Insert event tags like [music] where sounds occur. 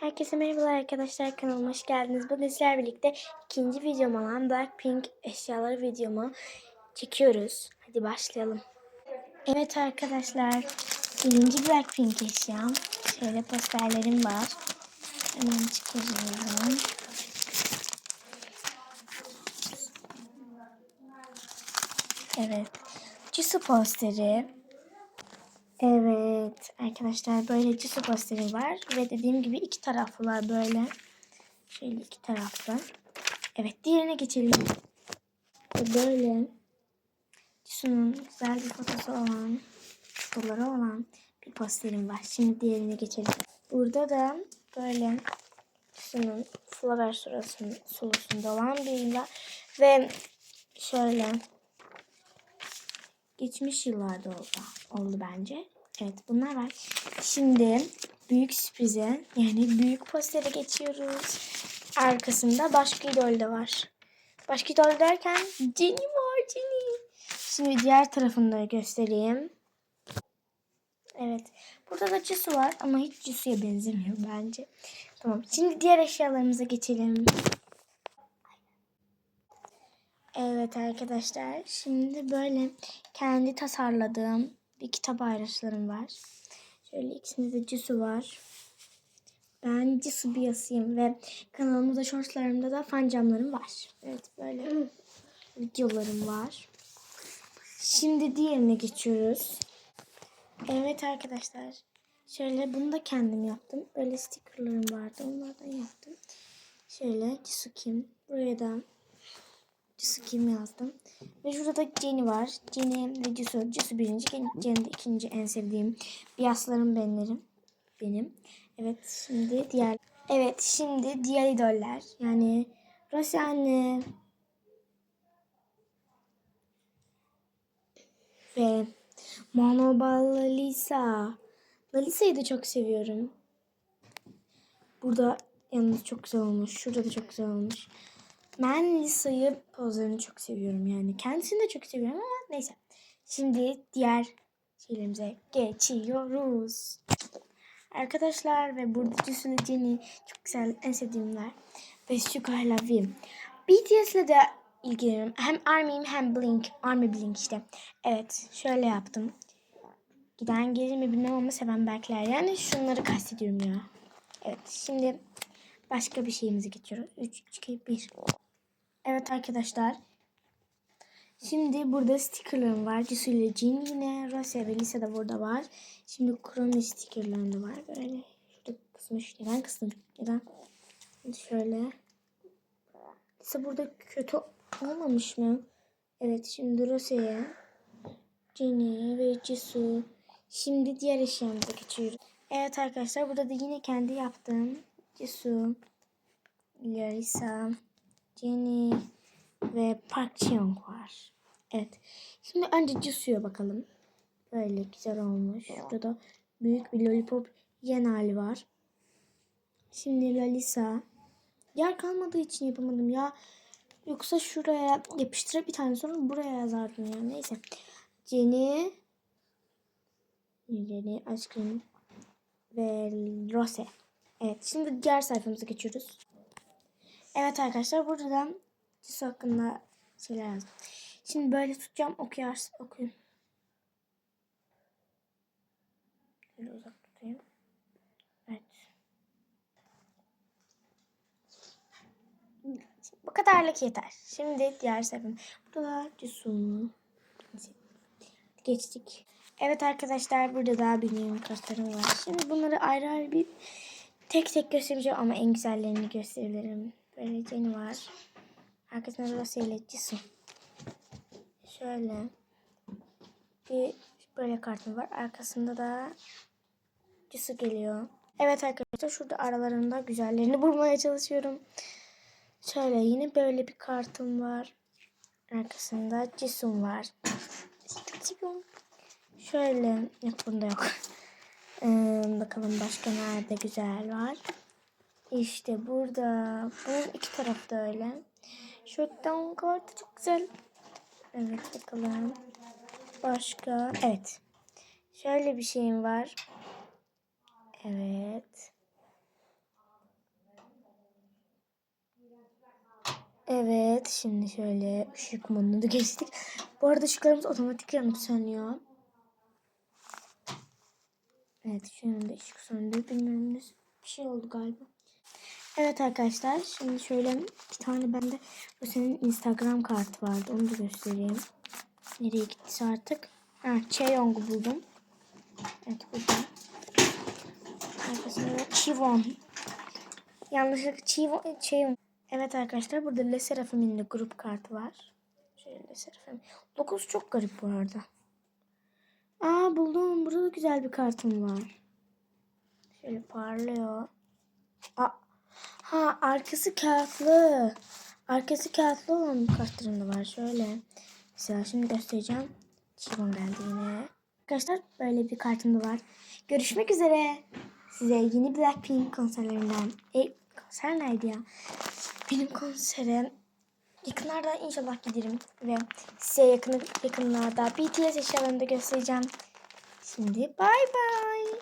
Herkese merhabalar arkadaşlar kanalıma hoş geldiniz. Bugün sizlerle birlikte ikinci videom olan Blackpink eşyaları videomu çekiyoruz. Hadi başlayalım. Evet arkadaşlar birinci Blackpink eşyam. Şöyle posterlerim var. Hemen çıkarıyorum. Evet. Jisoo posteri. Evet arkadaşlar böyle Jisoo posteri var ve dediğim gibi iki taraflılar böyle. Şöyle iki taraflı. Evet diğerine geçelim. Böyle Jisoo'nun güzel bir fotosu olan, fotoları olan bir posterim var. Şimdi diğerine geçelim. Burada da böyle Jisoo'nun Flower sulasının, sulusunda olan bir var. Ve şöyle geçmiş yıllarda oldu, oldu bence. Evet bunlar var. Şimdi büyük sürprize yani büyük postere geçiyoruz. Arkasında başka idol de var. Başka idol derken Jennie var Jennie. Şimdi diğer tarafını da göstereyim. Evet. Burada da Jisoo var ama hiç Jisoo'ya benzemiyor bence. Tamam. Şimdi diğer eşyalarımıza geçelim. Evet arkadaşlar şimdi böyle kendi tasarladığım bir kitap ayrışlarım var. Şöyle ikisinde de Jisoo var. Ben Jisoo Biyasıyım ve kanalımda shortslarımda da fan camlarım var. Evet böyle videolarım var. Şimdi diğerine geçiyoruz. Evet arkadaşlar. Şöyle bunu da kendim yaptım. Böyle stickerlarım vardı. Onlardan yaptım. Şöyle Jisoo Kim. Buraya da Jisoo Kim yazdım. Ve şurada da Jenny var. Jenny ve Jisoo. Jisoo birinci, Jenny de ikinci en sevdiğim biyaslarım benlerim. Benim. Evet şimdi diğer Evet şimdi diğer idoller. Yani Rose anne ve Monobal Lisa. Lalisa'yı da çok seviyorum. Burada yalnız çok güzel olmuş. Şurada da çok güzel olmuş. Ben Lisa'yı pozlarını çok seviyorum yani. Kendisini de çok seviyorum ama neyse. Şimdi diğer şeylerimize geçiyoruz. Arkadaşlar ve burada Jisoo ile Jennie çok güzel en sevdiğimler. Ve Sugar Love'im. BTS'le de ilgileniyorum. Hem Army'im hem Blink. Army Blink işte. Evet şöyle yaptım. Giden gelir mi bilmem ama seven Berkler. Yani şunları kastediyorum ya. Evet şimdi başka bir şeyimize geçiyoruz. 3, 2, 1. Evet arkadaşlar. Şimdi burada stickerlarım var. Jisoo ile Jin yine. Rose ve Lisa da burada var. Şimdi Chrome stickerlarım da var. Böyle şurada kısmış. Neden kıstım? Neden? Şimdi şöyle. Lisa burada kötü olmamış mı? Evet şimdi Rose'ye. Jin'i ve Jisoo. Şimdi diğer eşyamıza geçiyoruz. Evet arkadaşlar burada da yine kendi yaptığım Jisoo, Larissa, Jenny ve Park Cheong var. Evet. Şimdi önce Jisoo'ya bakalım. Böyle güzel olmuş. Burada büyük bir lollipop yen hali var. Şimdi Lalisa. Yer kalmadığı için yapamadım ya. Yoksa şuraya yapıştırıp bir tane sonra buraya yazardım ya. Neyse. Jenny. Jenny Ice Cream ve Rose. Evet şimdi diğer sayfamıza geçiyoruz. Evet arkadaşlar buradan Jisoo hakkında şeyler yazdım. Şimdi böyle tutacağım okuyarsın okuyun. Şöyle uzak tutayım. Evet. Bu kadarlık yeter. Şimdi diğer sayfam. Burada da Jisoo. Geçtik. Evet arkadaşlar burada daha benim kartlarım var. Şimdi bunları ayrı ayrı bir tek tek göstereceğim ama en güzellerini gösteririm. Jenny var. Arkasında Rose ile Jisoo. Şöyle bir böyle kartım var. Arkasında da Jisoo geliyor. Evet arkadaşlar şurada aralarında güzellerini [laughs] bulmaya çalışıyorum. Şöyle yine böyle bir kartım var. Arkasında Jisoo var. Şöyle yok bunda yok. Ee, bakalım başka nerede güzel var. İşte burada. Bunun iki tarafta öyle. Shutdown kartı çok güzel. Evet bakalım. Başka. Evet. Şöyle bir şeyim var. Evet. Evet şimdi şöyle ışık moduna geçtik. Bu arada ışıklarımız otomatik yanıp sönüyor. Evet şu anda ışık söndü. Bilmiyorum bir şey oldu galiba. Evet arkadaşlar şimdi şöyle bir tane bende bu senin Instagram kartı vardı. Onu da göstereyim. Nereye gittiyse artık. Ha Cheong'u buldum. Evet buldum. Arkasında Chivon. Yanlışlıkla Chivon, Cheong. Evet arkadaşlar burada Le Seraphim'in de grup kartı var. Şöyle Le Seraphim. 9 çok garip bu arada. Aa buldum. Burada da güzel bir kartım var. Şöyle parlıyor. Aa, ha arkası kağıtlı. Arkası kağıtlı olan kartlarım da var. Şöyle. Mesela şimdi göstereceğim. Çivon geldi yine. Arkadaşlar böyle bir kartım da var. Görüşmek üzere. Size yeni Blackpink konserlerinden. E, konser neydi ya? Benim konserim yakınlarda inşallah giderim. Ve size yakın, yakınlarda BTS eşyalarını da göstereceğim. Şimdi bay bay.